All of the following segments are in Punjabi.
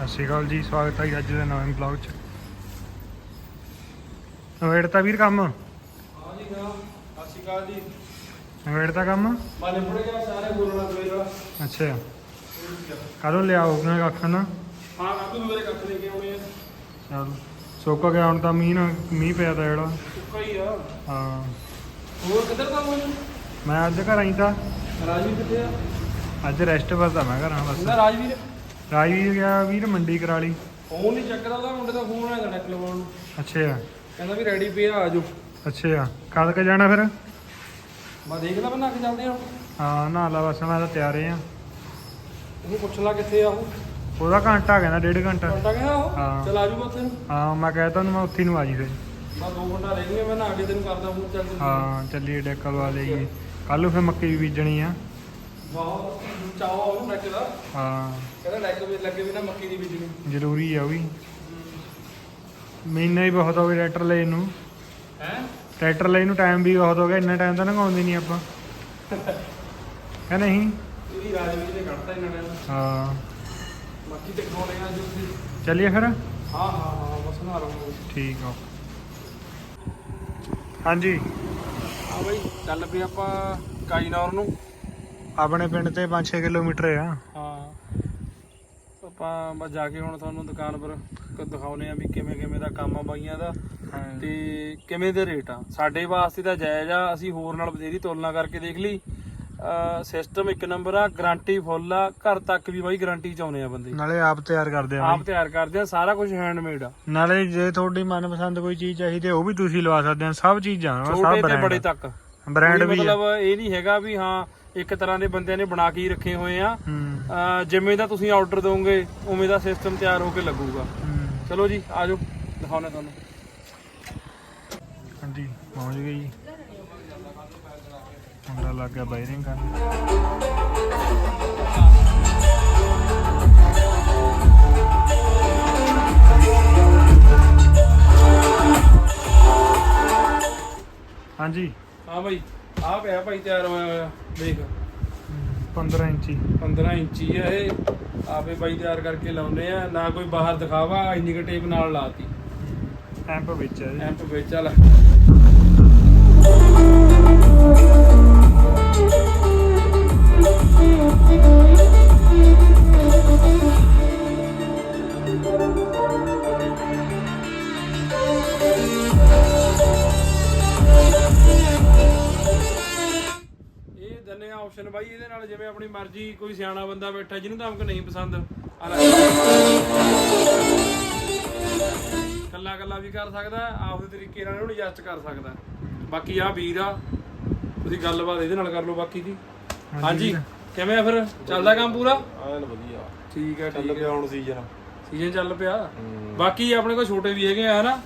ਸਤਿ ਸ਼੍ਰੀ ਅਕਾਲ ਜੀ ਸਵਾਗਤ ਹੈ ਜੀ ਅੱਜ ਦੇ ਨਵੇਂ ਬਲੌਗ 'ਚ। ਨਵੇੜਤਾ ਵੀਰ ਕੰਮ? ਹਾਂ ਜੀ ਹਾਂ ਸਤਿ ਸ਼੍ਰੀ ਅਕਾਲ ਜੀ। ਨਵੇੜਤਾ ਕੰਮ? ਮਾਨੇ ਮੁੜੇ ਗਿਆ ਸਾਰੇ ਬੋਲਣਾ ਸਵੇਰ ਅੱਛਾ। ਕਦੋਂ ਲਿਆਓ ਉਹਨਾਂ ਕੱਖ ਨਾ? ਹਾਂ ਵੀ ਮੇਰੇ ਕੱਖ ਲੈ ਕੇ ਆਉਣੇ ਆ। ਚਲ ਸੁੱਕ ਗਿਆ ਹੁਣ ਤਾਂ ਮੀਂਹ ਨਾ ਮੀਂਹ ਪਿਆ ਤਾਂ ਜਿਹੜਾ। ਸੁੱਕਾ ਹੀ ਆ। ਹਾਂ। ਹੋਰ ਕਿੱਧਰ ਦਾ ਹੋਇਆ ਮੈਂ ਅੱਜ ਘਰ ਆਈ ਤਾਂ। ਰਾਜਵੀਰ ਕਿੱਥੇ ਆ? ਅੱਜ ਰੈਸਟ ਕਰਦਾ ਮੈਂ ਘਰਾਂ ਬਸ। ਰਾਜਵੀਰ। ਰਾਜਵੀਰ ਗਿਆ ਵੀਰ ਮੰਡੀ ਕਰਾ ਲਈ। ਫੋਨ ਨਹੀਂ ਚੱਕਦਾ ਉਹਦਾ ਮੁੰਡੇ ਦਾ ਫੋਨ ਆਇਆ ਨੈਟ ਲਵਾਉਣ ਨੂੰ। ਅੱਛਾ। ਕਹਿੰਦਾ ਵੀ ਰੈਡੀ ਪਿਆ ਆਜੋ ਅੱਛਾ ਕਦ ਕ ਜਾਣਾ ਫਿਰ? ਮੈਂ ਦੇਖ ਲਾ ਬਣਾ ਕੇ ਚੱਲਦੇ ਆ। ਹਾਂ ਨਾ ਲਾ ਬਸ ਮੈਂ ਤਾਂ ਤਿਆਰ ਆ। ਉਹਨੂੰ ਪੁੱਛ ਲਾ ਕਿੱਥੇ ਆ ਉਹ। ਉਹਦਾ ਘੰਟਾ ਕਹਿੰਦਾ ਡੇਢ ਘੰਟਾ। ਘੰਟਾ ਕਹਿੰਦਾ ਉਹ? ਹਾਂ। ਚਲ ਆਜੂਗਾ ਉੱਥੇ। ਨੂੰ ਹਾਂ ਮੈਂ ਕਹਿਤਾ ਉਹਨੂੰ ਮੈਂ ਉੱਥੇ ਨੂੰ ਆ ਜੀ ਫਿਰ। ਮੈਂ ਦੋ ਘੰਟਾ ਰਹਿ ਗਏ ਮੈਂ ਨਹਾ ਕੇ ਤੈਨੂੰ ਕਰਦਾ ਫੋਨ ਚੱਲ ਤੂੰ। ਹਾਂ ਚੱਲੀਏ ਡੈਕਲ ਵਾਲੇ ਜੀ ਕੱਲ ਨੂੰ ਫਿਰ ਮੱਕੀ ਵੀ ਬੀਜਣੀ ਆ। ਬਹੁਤ ਚਾਹ ਉਹਨੂੰ ਨੈਟ ਦਾ। ਹਾਂ। ਕਹਿੰਦਾ ਨੈਟ ਵੀ ਲੱਗੇ ਵੀ ਨਾ ਮੱਕੀ ਦੀ ਬੀਜਣੀ। ਜ਼ਰੂਰੀ ਆ ਉਹ ਵੀ। ਮਹੀਨਾ ਹੀ ਬਹੁਤ ਹੋ ਗਿਆ ਟਰੈਕਟਰ ਲਈ ਨੂੰ। ਹੈ? ਟਰੈਕਟਰ ਲਈ ਨੂੰ ਟਾਈਮ ਵੀ ਬਹੁਤ ਹੋ ਗਿਆ ਇੰਨਾ ਟਾਈਮ ਤਾਂ ਲੰਘਾਉਂਦੇ ਨਹੀਂ ਆਪਾਂ। ਹੈ ਨਹੀਂ? ਇਹਦੀ ਰਾਜਵੀਰ ਨੇ ਕੱਢਤਾ ਇਹਨਾਂ ਨੇ ਹਾਂ। ਮੱਕੀ ਤੇ ਖਾਉਣੇ ਆ ਜੋ ਤੁਸੀਂ ਚੱਲੀਏ ਫਿਰ? ਹਾਂ ਹਾਂ ਹਾਂ ਬਸ ਨਾ ਰਹਾ ਠੀਕ ਆ। ਹਾਂਜੀ। ਆ ਬਈ ਚੱਲ ਪਏ ਆਪਾਂ ਕਾਈਨੌਰ ਨੂੰ। ਆਪਣੇ ਪਿੰਡ ਤੇ 5-6 ਕਿਲੋਮੀਟਰ ਆ। ਹਾਂ। ਆਪਾਂ ਬਸ ਜਾ ਕੇ ਹੁਣ ਤੁਹਾਨੂੰ ਦੁਕਾਨ ਪਰ ਦਿਖਾਉਨੇ ਆ ਵੀ ਕਿਵੇਂ ਕਿਵੇਂ ਦਾ ਕੰਮ ਆ ਬਾਈਆਂ ਦਾ। ਤੇ ਕਿਵੇਂ ਦੇ ਰੇਟ ਆ? ਸਾਡੇ ਵਾਸਤੇ ਤਾਂ ਜਾਇਜ਼ ਆ ਅਸੀਂ ਹੋਰ ਨਾਲ ਬਥੇਰੀ ਤੁਲਨਾ ਕਰਕੇ ਦੇਖ ਲਈ। ਸਿਸਟਮ ਇੱਕ ਨੰਬਰ ਆ ਗਾਰੰਟੀ ਫੁੱਲ ਆ ਘਰ ਤੱਕ ਵੀ ਬਾਈ ਗਾਰੰਟੀ ਚਾਉਨੇ ਆ ਬੰਦੇ। ਨਾਲੇ ਆਪ ਤਿਆਰ ਕਰਦੇ ਆ ਆਪ ਤਿਆਰ ਕਰਦੇ ਆ ਸਾਰਾ ਕੁਝ ਹੈਂਡਮੇਡ ਆ। ਨਾਲੇ ਜੇ ਤੁਹਾਡੀ ਮਨਪਸੰਦ ਕੋਈ ਚੀਜ਼ ਚਾਹੀਦੀ ਉਹ ਵੀ ਤੁਸੀਂ ਲਵਾ ਸਕਦੇ ਆ ਸਭ ਚੀਜ਼ਾਂ ਸਭ ਬ੍ਰਾਂਡ ਬੜੇ ਤੱਕ। ਬ੍ਰਾਂਡ ਵੀ ਮਤਲਬ ਇਹ ਨਹੀਂ ਹੈਗਾ ਵੀ ਹਾਂ ਇੱਕ ਤਰ੍ਹਾਂ ਦੇ ਬੰਦਿਆਂ ਨੇ ਬਣਾ ਕੇ ਹੀ ਰੱਖੇ ਹੋਏ ਆ। ਅਹ ਜਿਵੇਂ ਦਾ ਤੁਸੀਂ ਆਰਡਰ ਦੋਗੇ ਉਵੇਂ ਦਾ ਸਿਸਟਮ ਤਿਆਰ ਹੋ ਕੇ ਲੱਗੂਗਾ। ਚਲੋ ਜੀ ਆਜੋ ਦਿਖਾਉਣੇ ਤੁਹਾਨੂੰ। ਹਾਂਜੀ ਪਹੁੰਚ ਗਏ ਜੀ। ਮੁੰਡਾ ਲੱਗ ਗਿਆ ਬਾਇਰਿੰਗ ਕਰਨ। ਹਾਂਜੀ। ਹਾਂ ਭਾਈ ਆ ਪਿਆ ਭਾਈ ਤਿਆਰ ਹੋਇਆ ਹੋਇਆ। ਦੇਖ। 15 ਇੰਚੀ। 15 ਇੰਚੀ ਆ ਇਹ। ਆਪੇ ਬਾਈ ਤਿਆਰ ਕਰਕੇ ਲਾਉਨੇ ਆ। ਨਾ ਕੋਈ ਬਾਹਰ ਦਿਖਾਵਾ ਇੰਨੀ ਕੁ ਟੇਪ ਨਾਲ ਲਾਤੀ। ਐਂਪ ਵਿੱਚ ਹੈ ਜੀ। ਐਂਪ ਵਿੱਚ ਚੱਲ। ਮਰਜ਼ੀ ਕੋਈ ਸਿਆਣਾ ਬੰਦਾ ਬੈਠਾ ਜਿਹਨੂੰ ਤਾਂ ਅੰਕ ਨਹੀਂ ਪਸੰਦ। ਕੱਲਾ ਕੱਲਾ ਵੀ ਕਰ ਸਕਦਾ ਆਪਦੇ ਤਰੀਕੇ ਨਾਲ ਇਹਨੂੰ ਐਡਜਸਟ ਕਰ ਸਕਦਾ। ਬਾਕੀ ਆ ਵੀਰ ਆ ਤੁਸੀਂ ਗੱਲਬਾਤ ਇਹਦੇ ਨਾਲ ਕਰ ਲਓ ਬਾਕੀ ਦੀ ਹਾਂਜੀ ਕਿਵੇਂ ਆ ਫਿਰ? ਚੱਲਦਾ ਕੰਮ ਪੂਰਾ? ਐਨ ਵਧੀਆ। ਠੀਕ ਹੈ ਚੱਲ ਠੀਕ ਹੈ ਪਿਆ ਹੁਣ ਸੀਜ਼ਨ ਸੀਜ਼ਨ ਚੱਲ ਪਿਆ। ਬਾਕੀ ਆਪਣੇ ਕੋਲ ਛੋਟੇ ਵੀ ਹੈਗੇ ਆ ਹਨਾ?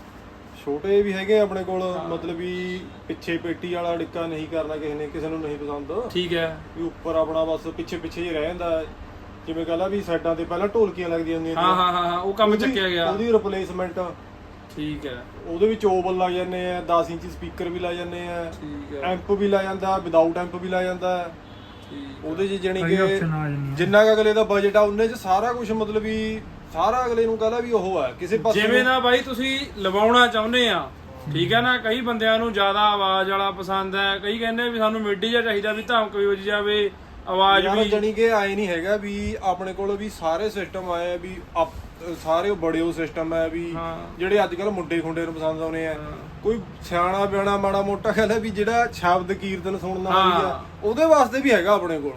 ਛੋਟੇ ਵੀ ਹੈਗੇ ਆਪਣੇ ਕੋਲ ਮਤਲਬ ਵੀ ਪਿੱਛੇ ਪੇਟੀ ਵਾਲਾ ਡਿੱਕਾ ਨਹੀਂ ਕਰਨਾ ਕਿਸੇ ਨੇ ਕਿਸੇ ਨੂੰ ਨਹੀਂ ਪਸੰਦ। ਠੀਕ ਹੈ। ਵੀ ਉੱਪਰ ਆਪਣਾ ਬਸ ਪਿੱਛੇ ਪਿੱਛੇ ਹੀ ਰਹਿ ਜਾਂਦਾ। ਹੈ। ਜਿਵੇਂ ਕਹਲਾ ਵੀ ਸਾਈਡਾਂ ਤੇ ਪਹਿਲਾਂ ਢੋਲਕੀਆਂ ਲੱਗਦੀਆਂ ਹੁੰਦੀਆਂ ਹਾਂ ਹਾਂ ਹਾਂ ਹਾਂ ਉਹ ਕੰਮ ਉਹਦੀ- ਚੱਕਿਆ ਗਿਆ। ਉਹਦੀ ਰਿਪਲੇਸਮੈਂਟ ਠੀਕ ਹੈ। ਉਹਦੇ ਵਿੱਚ ਓਵਲ ਲੱਗ ਜਾਂਦੇ ਆ 10 ਇੰਚੀ ਸਪੀਕਰ ਵੀ ਲੱਗ ਜਾਂਦੇ ਆ ਠੀਕ ਹੈ। ਐਂਪ ਵੀ ਲੱਗ ਜਾਂਦਾ ਵਿਦਆਊਟ ਐਂਪ ਵੀ ਲੱਗ ਜਾਂਦਾ। ਹੈ। ਠੀਕ ਉਹਦੇ 'ਚ ਜਾਣੀ ਕਿ ਜਿੰਨਾ ਕੁ ਅਗਲੇ ਦਾ ਬਜਟ ਆ ਉਹਨੇ 'ਚ ਸਾਰਾ ਕੁਝ ਮਤਲਬ ਵੀ ਸਾਰਾ ਅਗਲੇ ਨੂੰ ਕਹਲਾ ਵੀ ਉਹ ਹੈ ਕਿਸੇ ਪਾਸੇ ਜਿਵੇਂ ਦਾ ਬਾਈ ਤੁਸੀਂ ਲਵਾਉਣਾ ਚਾਹੁੰਦੇ ਆ ਠੀਕ ਹੈ ਨਾ ਕਈ ਬੰਦਿਆਂ ਨੂੰ ਜ਼ਿਆਦਾ ਆਵਾਜ਼ ਵਾਲਾ ਪਸੰਦ ਹੈ ਕਈ ਕਹਿੰਦੇ ਵੀ ਸਾਨੂੰ ਮਿੱਡੀ ਜਿਹਾ ਚਾਹੀਦਾ ਵੀ ਧਮਕ ਵੀ ਵੱਜ ਜਾਵੇ ਆਵਾਜ਼ ਵੀ। ਜਾਣੀ ਕਿ ਆਏ ਨਹੀਂ ਹੈਗਾ ਵੀ ਆਪਣੇ ਕੋਲ ਵੀ ਸਾਰੇ ਸਿਸਟਮ ਆਏ ਆ ਵੀ ਸਾਰੇ ਬੜੇ ਉਹ ਸਿਸਟਮ ਹੈ ਵੀ। ਜਿਹੜੇ ਅੱਜ ਕੱਲ ਮੁੰਡੇ ਖੁੰਡੇ ਨੂੰ ਪਸੰਦ ਆਉਨੇ ਆ। ਕੋਈ ਸਿਆਣਾ ਬਿਆਣਾ ਮਾੜਾ ਮੋਟਾ ਕਹਿੰਦਾ ਵੀ ਜਿਹੜਾ ਸ਼ਬਦ ਕੀਰਤਨ ਸੁਣਨਾ ਹਾਂ। ਵੀ ਆ ਉਹਦੇ ਵਾਸਤੇ ਵੀ ਹੈਗਾ ਆਪਣੇ ਕੋਲ।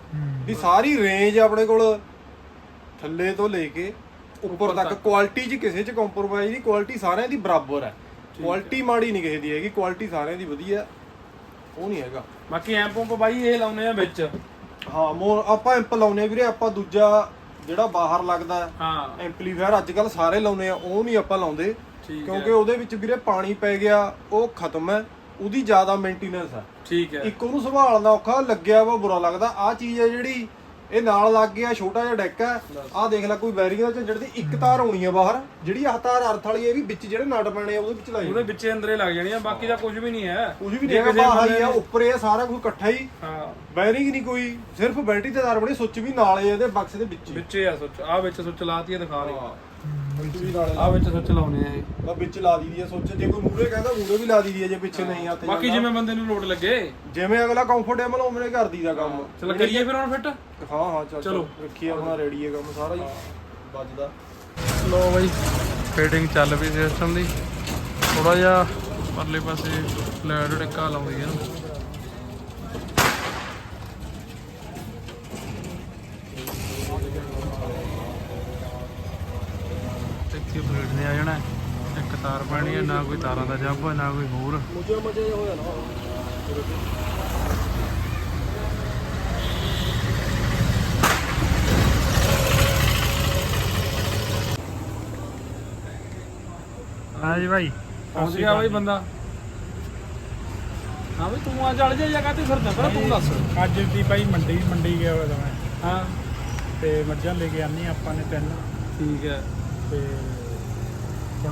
ਵੀ ਸਾਰੀ ਰੇਂਜ ਆਪਣੇ ਕੋਲ। ਥੱਲੇ ਤੋਂ ਲੈ ਕੇ ਉੱਪਰ ਤੱਕ ਕੁਆਲਿਟੀ 'ਚ ਕਿਸੇ 'ਚ ਕੰਪਰੋਮਾਈਜ਼ ਨਹੀਂ ਕੁਆਲਿਟੀ ਸਾਰਿਆਂ ਦੀ ਬਰਾਬਰ ਹੈ। ਕੁਆਲਿਟੀ ਮਾੜੀ ਨਹੀਂ ਕਿਸੇ ਦੀ ਹੈਗੀ ਕੁਆਲਿਟੀ ਸਾਰਿਆਂ ਦੀ ਵਧੀਆ। ਉਹ ਨਹੀਂ ਹੈਗਾ। ਬਾਕੀ ਐਂਪ ਪੰਪ ਬਾਈ ਇਹ ਲਾਉਨੇ ਆ ਵਿੱਚ। ਹਾਂ ਮੋਰ ਆਪਾਂ ਐਂਪ ਲਾਉਨੇ ਆ ਵੀਰੇ ਆਪਾਂ ਦੂਜਾ ਜਿਹੜਾ ਬਾਹਰ ਲੱਗਦਾ ਹੈ, ਐਂਪਲੀਫਾਇਰ ਅੱਜ ਕੱਲ ਸਾਰੇ ਲਾਉਨੇ ਆ ਉਹ ਨਹੀਂ ਆਪਾਂ ਲਾਉਂਦੇ। ਕਿਉਂਕਿ ਉਹਦੇ ਵਿੱਚ ਵੀਰੇ ਪਾਣੀ ਪੈ ਗਿਆ ਉਹ ਖਤਮ ਹੈ ਉਹਦੀ ਜ਼ਿਆਦਾ ਮੇਨਟੇਨੈਂਸ ਹੈ। ਠੀਕ ਹੈ। ਇੱਕ ਉਹਨੂੰ ਸੰਭਾਲਣਾ ਔਖਾ ਲੱਗਿਆ ਵਾ ਬੁਰਾ ਲੱਗਦਾ। ਆ ਚੀਜ਼ ਹੈ ਜਿਹੜੀ ਇਹ ਨਾਲ ਲੱਗ ਗਿਆ ਛੋਟਾ ਜਿਹਾ ਡੈਕ ਹੈ। ਆਹ ਦੇਖ ਲੈ ਕੋਈ ਬੈਰਿੰਗ ਦਾ ਝੰਜੜ ਦੀ ਇੱਕ ਤਾਰ ਆਉਣੀ ਆ ਬਾਹਰ। ਜਿਹੜੀ ਆਹ ਤਾਰ ਅਰਥ ਵਾਲੀ ਇਹ ਵੀ ਵਿੱਚ ਜਿਹੜੇ ਨਟ ਪੈਣੇ ਆ ਉਹਦੇ ਵਿੱਚ ਲਾਏ ਉਹਦੇ ਵਿੱਚੇ ਅੰਦਰੇ ਲੱਗ ਜਾਣੀਆਂ ਬਾਕੀ ਦਾ ਕੁਝ ਵੀ ਨਹੀਂ ਹੈ। ਕੁਝ ਵੀ ਨਹੀਂ ਹੈਗਾ ਬਾਹਰ ਹੀ ਆ ਉੱਪਰ ਇਹ ਸਾਰਾ ਕੁਝ ਇਕੱਠਾ ਹੀ। ਹਾਂ। ਬੈਰਿੰਗ ਨਹੀਂ ਕੋਈ ਸਿਰਫ ਬੈਟਰੀ ਤੇ ਤਾਰ ਬਣੀ ਸੁੱਚ ਵੀ ਨਾਲ ਹੀ ਆ ਇਹਦੇ ਬਕਸੇ ਦੇ ਵਿੱਚ ਹੀ। ਵਿੱਚੇ ਆ ਸੁੱਚ ਆ ਵਿੱਚ ਸੁੱਚ ਲਾਤੀ ਆ ਦਿਖਾ ਰਹੀ ਹਾਂ ਸੁੱਚ ਵੀ ਨਾਲ ਆ ਵਿੱਚ ਸੁੱਚ ਲਾਉਣੇ ਆ ਇਹ। ਬਾ ਵਿੱਚ ਲਾ ਦਈਦੀ ਆ ਸੁੱਚ ਜੇ ਕੋਈ ਮੂਰੇ ਕਹਿੰਦਾ ਮੂਰੇ ਵੀ ਲਾ ਦਈਦੀ ਆ ਜੇ ਪਿੱਛੇ ਨਹੀਂ ਹੱਥ ਬਾਕੀ ਜਿਵੇਂ ਬੰਦੇ ਨੂੰ ਲੋਡ ਲੱਗੇ। ਜਿਵੇਂ ਅਗਲਾ ਕੰਫਰਟੇਬਲ ਉਵੇਂ ਕਰ ਦੀਦਾ ਕੰਮ। ਚਲ ਕਰੀਏ ਫਿਰ ਹੁਣ ਫਿੱਟ ਹਾਂ ਹਾਂ ਚੱਲ ਚਲੋ। ਰੱਖੀ ਆਪਣਾ ਰੈਡੀ ਹੈ ਕੰਮ ਸਾਰਾ ਹੀ। ਵੱਜਦਾ। ਲੋ ਬਾਈ ਫੀਡਿੰਗ ਚੱਲ ਪਈ ਸਿਸਟਮ ਦੀ। ਥੋੜਾ ਜਿਹਾ ਪਰਲੇ ਪਾਸੇ ਫਲੈਟ ਟਿੱਕਾ ਲਾਉਂਦੀ ਹੈ ਨਾ ਇੱਥੇ ਬਲੇਡ ਨੇ ਆ ਜਾਣਾ ਹੈ। ਇੱਕ ਹੈ ਨਾ ਕੋਈ ਤਾਰਾਂ ਦਾ ਜੱਬ ਨਾ ਕੋਈ ਹੋਰ। ਮੁਝੇ ਮਜੇ ਹੋਇਆ ਨਾ ਹਾਂ ਜੀ ਭਾਈ ਪਹੁੰਚ ਗਿਆ ਬਾਈ ਬੰਦਾ। ਹਾਂ ਬਈ ਤੂੰ ਆ ਜਲ ਜਾ ਜਾਂ ਕਾਤੇ ਫਿਰਦਾ ਪਰ ਤੂੰ ਦੱਸ। ਅੱਜ ਦੀ ਭਾਈ ਮੰਡੀ ਮੰਡੀ ਗਿਆ ਹੋਇਆ ਤਾਂ ਮੈਂ। ਹਾਂ। ਤੇ ਮੱਝਾਂ ਲੈ ਕੇ ਆਨੀ ਆਪਾਂ ਨੇ ਤਿੰਨ। ਠੀਕ ਹੈ। ਤੇ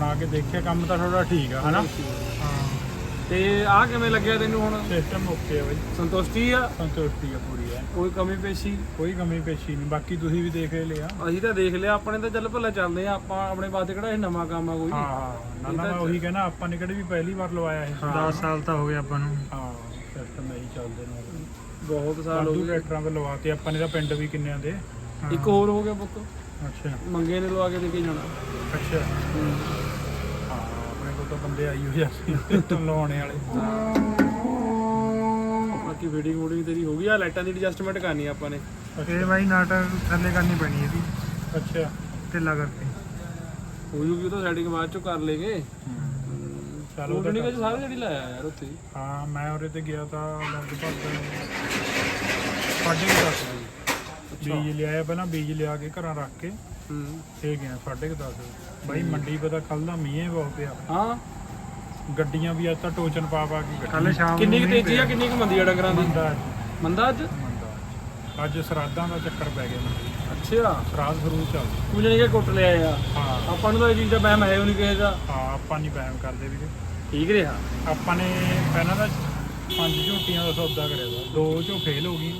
ਆ ਕੇ ਦੇਖਿਆ ਕੰਮ ਤਾਂ ਥੋੜਾ ਠੀਕ ਆ ਹਨਾ? ਹਾਂ। ਤੇ ਆ ਕਿਵੇਂ ਲੱਗਿਆ ਤੈਨੂੰ ਹੁਣ? ਸਿਸਟਮ ਓਕੇ ਆ ਬਾਈ। ਸੰਤੁਸ਼ਟੀ ਆ? ਸੰਤੁਸ਼ਟੀ ਆ ਪੂਰੀ ਹੈ ਕੋਈ ਕਮੀ ਪੇਸ਼ੀ? ਕੋਈ ਕਮੀ ਪੇਸ਼ੀ ਨਹੀਂ ਬਾਕੀ ਤੁਸੀਂ ਵੀ ਦੇਖ ਹੀ ਲਿਆ। ਅਸੀਂ ਤਾਂ ਦੇਖ ਲਿਆ ਆਪਣੇ ਤਾਂ ਚੱਲ ਭਲਾ ਚੱਲਦੇ ਆ ਆਪਾਂ ਆਪਣੇ ਵਾਸਤੇ ਕਿਹੜਾ ਇਹ ਨਵਾਂ ਕੰਮ ਆ ਕੋਈ। ਹਾਂ ਹਾਂ। ਨਾ ਨਾ ਮੈਂ ਉਹੀ ਕਹਿਣਾ ਆਪਾਂ ਨੇ ਕਿਹੜੇ ਵੀ ਪਹਿਲੀ ਵਾਰ ਲਵਾਇਆ ਇਹ। 10 ਸਾਲ ਤਾਂ ਹੋ ਗਏ ਆਪਾਂ ਨੂੰ। ਹਾਂ ਸਿਸਟਮ ਇਹੀ ਚੱਲਦੇ ਨੇ ਬਹੁਤ ਸਾਲ ਹੋ ਗਏ। ਟਰੈਕਟਰਾਂ ਤੇ ਲਵਾਤੇ ਆਪਾਂ ਨੇ ਤਾਂ ਪਿੰਡ ਵੀ ਕਿੰਨਿਆਂ ਦੇ। ਇੱਕ ਹੋਰ ਹੋ ਗਿਆ ਬੁੱਕ ਅੱਛਾ। ਮੰਗੇ ਨੇ ਲਵਾ ਕੇ ਦੇ ਕੇ ਜਾਣਾ? ਅੱਛਾ। ਹਾਂ ਆਪਣੇ ਕੋਲ ਤਾਂ ਬੰਦੇ ਆਈ ਹੋਏ ਆ ਸਿਸਟਮ ਲਵਾਉਣੇ ਵਾਲੇ। ਬਾਕੀ ਵੀਡੀਓ ਵੀਡੀਓ ਤੇਰੀ ਹੋ ਗਈ ਆ ਲਾਈਟਾਂ ਦੀ ਐਡਜਸਟਮੈਂਟ ਕਰਨੀ ਆਪਾਂ ਨੇ। ਇਹ ਬਾਈ ਨਾਟ ਥੱਲੇ ਕਰਨੀ ਪੈਣੀ ਇਹਦੀ। ਅੱਛਾ। ਢਿੱਲਾ ਕਰਕੇ। ਹੋ ਜੂਗੀ ਉਹ ਤਾਂ ਸੈਟਿੰਗ ਬਾਅਦ ਚੋਂ ਕਰ ਲੇਗੇ ਚਲੋ ਉਹ ਨਹੀਂ ਕਿ ਸਾਰੇ ਜਿਹੜੀ ਲਾਇਆ ਯਾਰ ਉੱਥੇ। ਹਾਂ ਮੈਂ ਉਹਦੇ ਤੇ ਗਿਆ ਤਾਂ ਲਗਭਗ ਸਾਢੇ ਕੁ ਦਸ ਵਜੇ ਬੀਜ ਲਿਆਇਆ ਪਹਿਲਾਂ ਬੀਜ ਲਿਆ ਕੇ ਘਰਾਂ ਰੱਖ ਕੇ। ਹੂੰ। ਤੇ ਗਿਆ ਸਾਢੇ ਕੁ ਦਸ ਬਾਈ ਮੰਡੀ ਪਤਾ ਕੱਲ ਦਾ ਮੀਂਹ ਬਹੁਤ ਪਿਆ। ਹਾਂ। ਗੱਡੀਆਂ ਵੀ ਅੱਜ ਤਾਂ ਟੋਚਨ ਪਾ ਪਾ ਕੇ ਕੱਲ ਸ਼ਾਮ ਕਿੰਨੀ ਕੁ ਤੇਜ਼ੀ ਆ ਕਿੰਨੀ ਕੁ ਮੰਦੀ ਆ ਡੰਗਰਾਂ ਦੀ? ਮੰਦਾ ਮੰਦਾ ਅੱਜ? ਮੰਦਾ ਅੱਜ। ਸਰਾਦਾਂ ਦਾ ਚੱਕਰ ਪੈ ਗਿਆ ਅੱਛਾ। ਸਰਾਦ ਫਰੂ ਚੱਲ। ਤੂੰ ਜਾਨੀ ਕਿ ਕੁੱਟ ਲਿਆ ਆ? ਹਾਂ। ਆਪਾਂ ਨੂੰ ਤਾਂ ਇਹ ਚੀਜ਼ ਦਾ ਬਹਿਮ ਹੈ ਉਹ ਨਹੀਂ ਕਿਸੇ ਦਾ। ਹਾਂ ਆਪਾਂ ਨਹੀਂ ਬੈਮ ਕਰਦੇ ਵੀਰੇ। ਠੀਕ ਰਿਹਾ। ਆਪਾਂ ਨੇ ਪਹਿਲਾਂ ਤਾਂ ਪੰਜ ਝੋਟੀਆਂ ਦਾ ਸੌਦਾ ਕਰਿਆ ਦੋ ਝੋ ਫੇਲ ਹੋ ਗਈ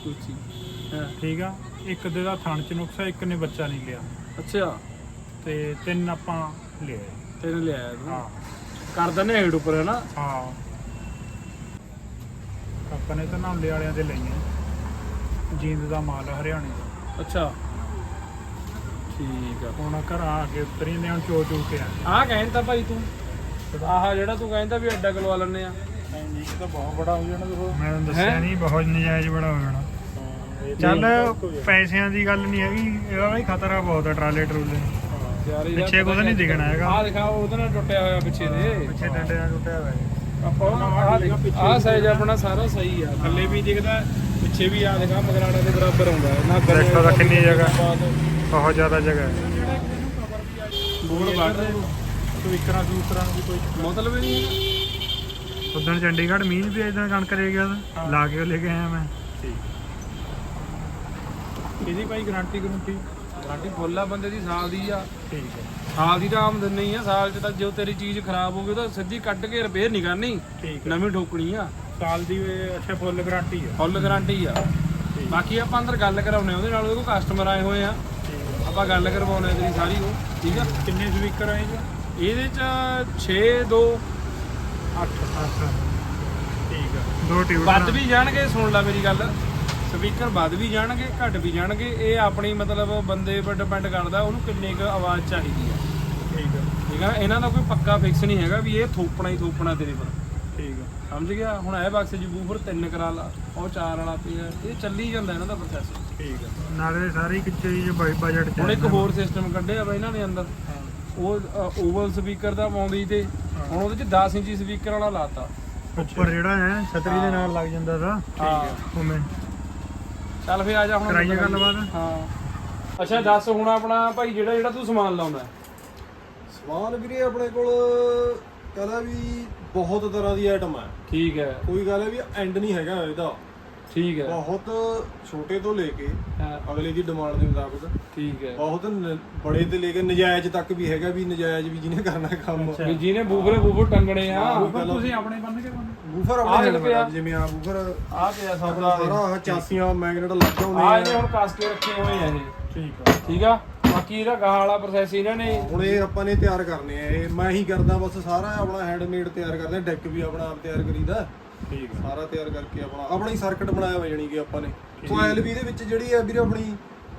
ਹਾਂ ਠੀਕ ਆ? ਇੱਕ ਦੇ ਦਾ ਥਣ ਚ ਨੁਕਸਾ ਇੱਕ ਨੇ ਬੱਚਾ ਨਹੀਂ ਲਿਆ। ਅੱਛਾ। ਤੇ ਤਿੰਨ ਆਪਾਂ ਲਿਆ ਤੈਨੂੰ ਲਿਆਇਆ ਤੂੰ? ਹਾਂ। ਕਰ ਦਿੰਦੇ ਹੇਡ ਉੱਪਰ ਹੈ ਨਾ ਹਾਂ। ਆਪਾਂ ਨੇ ਤਾਂ ਨਾਲੇ ਵਾਲਿਆਂ ਦੇ ਲਈਆਂ। ਜੀਂਦ ਦਾ ਮਾਲ ਆ ਹਰਿਆਣੇ ਦਾ। ਅੱਛਾ। ਠੀਕ ਆ। ਹੁਣ ਘਰਾਂ ਆ ਕੇ ਉਤਰੀ ਨੇ ਹੁਣ ਚੋ ਚੋ ਕੇ ਆ ਆਹ ਕਹਿੰਦਾ ਭਾਈ ਤੂੰ। ਆਹ ਜਿਹੜਾ ਤੂੰ ਕਹਿੰਦਾ ਵੀ ਅੱਡਾ ਗਲਵਾ ਲੈਣੇ ਆ। ਨਹੀਂ ਇਹ ਤਾਂ ਬਹੁਤ ਬੜਾ ਹੋ ਜਾਣਾ ਦੇਖੋ। ਮੈਂ ਤੁਹਾਨੂੰ? ਦੱਸਿਆ ਨਹੀਂ ਬਹੁਤ ਨਜਾਇਜ਼ ਬੜਾ ਹੋ ਜਾਣਾ। ਚੱਲ ਪੈਸਿਆਂ ਦੀ ਗੱਲ ਨਹੀਂ ਹੈਗੀ ਇਹਦਾ ਵੀ ਖਤਰਾ ਬਹੁਤ ਆ ਟਰਾਲੇ ਟਰੂਲੇ। ਯਾਰ ਪਿੱਛੇ ਕੁਝ ਨਹੀਂ ਦਿਖਣਾ ਹੈਗਾ। ਆਹ ਦਿਖਾ ਉਹਦੇ ਨਾਲ ਟੁੱਟਿਆ ਹੋਇਆ ਪਿੱਛੇ ਦੇ। ਪਿੱਛੇ ਡੰਡਿਆਂ ਟੁੱਟਿਆ ਹੋਇਆ ਆਪਾਂ ਆਹ ਸਾਈਜ਼ ਆਪਣਾ ਸਾਰਾ ਸਹੀ ਆ। ਥੱਲੇ ਵੀ ਦਿਖਦਾ ਪਿੱਛੇ ਵੀ ਆ ਦਿਖਾ ਮਗਰਾੜਾ ਦੇ ਬਰਾਬਰ ਆਉਂਦਾ ਹੈ। ਨਾ ਦੇਖੋ ਤਾਂ ਕਿੰਨੀ ਜਗ੍ਹਾ। ਬਹੁਤ ਜ਼ਿਆਦਾ ਜਗ੍ਹਾ ਹੈ। ਵੱਢ ਰਹੇ ਸਵੀਕਰਾਂ ਸਵੀਕਰਾਂ ਦੀ ਕੋਈ ਮਤਲਬ ਨਹੀਂ ਉਦੋਂ ਚੰਡੀਗੜ੍ਹ ਮੀਂਹ ਵੀ ਇਦਾਂ ਕਣਕ ਰੇ ਗਿਆ ਲਾ ਕੇ ਲੈ ਕੇ ਆਇਆ ਮੈਂ। ਇਹਦੀ ਭਾਈ ਗਾਰੰਟੀ ਗਰੰਟੀ। ਗਾਰੰਟੀ ਫੁੱਲ ਆ ਬੰਦੇ ਦੀ ਸਾਲ ਦੀ ਆ। ਠੀਕ ਹੈ। ਸਾਲ ਦੀ ਤਾਂ ਆਮਦਨ ਨਹੀਂ ਆ ਸਾਲ ਚ ਤਾਂ ਜੋ ਤੇਰੀ ਚੀਜ਼ ਖਰਾਬ ਹੋ ਗਈ ਤਾਂ ਸਿੱਧੀ ਕੱਢ ਕੇ ਰਿਪੇਅਰ ਨਹੀਂ ਕਰਨੀ। ਠੀਕ ਨਵੀਂ ਠੋਕਣੀ ਆ। ਸਾਲ ਦੀ ਇਹ ਅੱਛਾ ਫੁੱਲ ਗਾਰੰਟੀ ਹੈ ਫੁੱਲ ਗਾਰੰਟੀ ਆ। ਬਾਕੀ ਆਪਾਂ ਅੰਦਰ ਗੱਲ ਕਰਾਉਨੇ ਉਹਦੇ ਨਾਲ ਉਹਦੇ ਕੋਲ ਕਸਟਮਰ ਆਏ ਹੋਏ ਆ। ਆਪਾਂ ਗੱਲ ਕਰਵਾਉਨੇ ਤੇਰੀ ਸਾਰੀ ਉਹ ਠੀਕ ਆ? ਕਿੰਨੇ ਸਵੀਕਰ ਆਏ ਜੀ? ਇਹਦੇ ਚ 6 2 8 8 ਠੀਕ ਹੈ ਦੋ ਟਿਊਬ ਵੱਧ ਵੀ ਜਾਣਗੇ ਸੁਣ ਲੈ ਮੇਰੀ ਗੱਲ। ਸਪੀਕਰ ਵੱਧ ਵੀ ਜਾਣਗੇ ਘੱਟ ਵੀ ਜਾਣਗੇ ਇਹ ਆਪਣੀ ਮਤਲਬ ਬੰਦੇ 'ਤੇ ਡਿਪੈਂਡ ਕਰਦਾ ਉਹਨੂੰ ਕਿੰਨੀ ਕੁ ਆਵਾਜ਼ ਚਾਹੀਦੀ ਠੀਕ ਹੈ। ਠੀਕ ਨਾ? ਇਹਨਾਂ ਦਾ ਕੋਈ ਪੱਕਾ ਫਿਕਸ ਨਹੀਂ ਹੈਗਾ ਵੀ ਇਹ ਥੋਪਣਾ ਹੀ ਥੋਪਣਾ ਤੇਰੇ ਪਰ ਠੀਕ ਹੈ। ਸਮਝ ਗਿਆ? ਹੁਣ ਇਹ ਬਾਕਸ ਜੀ ਬੂਫਰ ਤਿੰਨ ਕਰਾ ਲਾ ਉਹ ਚਾਰ ਵਾਲਾ ਪਿਆ ਇਹ ਚੱਲੀ ਜਾਂਦਾ ਇਹਨਾਂ ਦਾ ਪ੍ਰੋਸੈਸ ਠੀਕ ਹੈ। ਨਾਲੇ ਸਾਰੀ ਇੱਕ ਚੀਜ਼ ਬਜਟ ਚ ਹੁਣ ਇੱਕ ਹੋਰ ਸਿਸਟਮ ਕੱਢਿਆ ਵਾ ਇਹਨਾਂ ਨੇ ਅੰਦਰ। ਉਹ ਓਵਲ ਸਪੀਕਰ ਦਾ ਪਾਉਂਦੀ ਤੇ ਹੁਣ ਉਹਦੇ ਚ 10 ਇੰਚੀ ਸਪੀਕਰ ਵਾਲਾ ਲਾਤਾ। ਉੱਪਰ ਜਿਹੜਾ ਹੈ ਛਤਰੀ ਦੇ ਨਾਲ ਲੱਗ ਜਾਂਦਾ ਤਾਂ ਠੀਕ ਉਵੇਂ। ਚੱਲ ਫੇ ਆ ਜਾ ਹੁਣ ਕਰਾਈਏ ਗੱਲਬਾਤ। ਹਾਂ। ਅੱਛਾ ਦੱਸ ਹੁਣ ਆਪਣਾ ਭਾਈ ਜਿਹੜਾ ਜਿਹੜਾ ਤੂੰ ਸਮਾਨ ਲਾਉਂਦਾ ਹੈ। ਸਮਾਨ ਵੀਰੇ ਆਪਣੇ ਕੋਲ ਕਹਿੰਦਾ ਵੀ ਬਹੁਤ ਤਰ੍ਹਾਂ ਦੀ ਆਈਟਮ ਹੈ। ਠੀਕ ਹੈ। ਕੋਈ ਗੱਲ ਹੈ ਵੀ ਐਂਡ ਨਹੀਂ ਹੈਗਾ ਇਹਦਾ। ਠੀਕ ਹੈ। ਬਹੁਤ ਛੋਟੇ ਤੋਂ ਲੈ ਕੇ ਹਾਂ, ਅਗਲੇ ਦੀ ਡਿਮਾਂਡ ਦੇ ਮੁਤਾਬਕ ਠੀਕ ਹੈ। ਬਹੁਤ ਨ- ਬੜੇ ਤੇ ਲੈ ਕੇ ਨਜਾਇਜ਼ ਤੱਕ ਵੀ ਹੈਗਾ ਵੀ ਨਜਾਇਜ਼ ਵੀ ਜਿਹਨੇ ਕਰਨਾ ਕੰਮ। ਵੀ ਜਿਹਨੇ ਬੂਫਰੇ ਬੂਫਰ ਟੰਗਣੇ ਆ। ਪਰ ਤੁਸੀਂ ਆਪਣੇ ਬੰਨ ਕੇ ਬੰਨ ਬੂਫਰ ਆਹ ਆਪਣੇ ਪਿਆ। ਜਿਵੇਂ ਆ ਬੂਫਰ। ਆ ਪਿਆ ਸੌਦਾ ਸਾਰਾ ਆਹ ਚਾਸੀਆਂ ਮੈਗਨੇਟ ਲੱਗੇ ਆ ਹੁੰਦੇ ਇਹਨੇ ਆ ਹੁਣ ਕੱਸ ਕੇ ਰੱਖੇ ਹੋਏ ਆ ਇਹ। ਠੀਕ ਆ। ਠੀਕ ਆ? ਬਾਕੀ ਇਹਦਾ ਗਾਹ ਵਾਲਾ ਪ੍ਰੋਸੈਸ ਇਹਨਾਂ ਨੇ ਹੁਣ ਇਹ ਆਪਾਂ ਨੇ ਤਿਆਰ ਕਰਨੇ ਆ। ਇਹ ਮੈਂ ਹੀ ਕਰਦਾ ਬਸ ਸਾਰਾ ਆਪਣਾ ਹੈਂਡਮੇਡ ਤਿਆਰ ਕਰਦੇ ਡੈਕ ਵੀ ਆਪਣਾ ਆਪ ਤਿਆਰ ਕਰੀਦਾ। ਠੀਕ ਸਾਰਾ ਤਿਆਰ ਕਰਕੇ ਆਪਣਾ ਆਪਣਾ ਹੀ ਸਰਕਟ ਬਣਾਇਆ ਹੋਇਆ ਜਾਨੀ ਕਿ ਆਪਾਂ ਨੇ। ਕੋਇਲ ਵੀ ਇਹਦੇ ਵਿੱਚ ਜਿਹੜੀ ਆ ਵੀਰੇ ਆਪਣੀ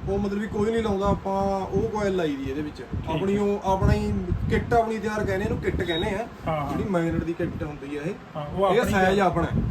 ਉਹ ਮਤਲਬ ਵੀ ਕੋਈ ਨਹੀਂ ਲਾਉਂਦਾ ਆਪਾਂ ਉਹ ਕੋਇਲ ਲਾਈ ਦੀ ਇਹਦੇ ਵਿੱਚ। ਆਪਣੀ ਉਹ ਆਪਣਾ ਹੀ ਕਿੱਟ ਆਪਣੀ ਤਿਆਰ ਕਹਿੰਦੇ ਇਹਨੂੰ ਕਿੱਟ ਕਹਿੰਦੇ ਆ। ਹਾਂ, ਹਾਂ। ਜਿਹੜੀ ਮੈਗਨੇਟ ਦੀ ਕਿੱਟ ਹੁੰਦੀ ਆ ਇਹ। ਹਾਂ ਉਹ ਇਹ ਆਪਣੀ ਸਾਈਜ਼ ਆਪਣਾ ਹੈ।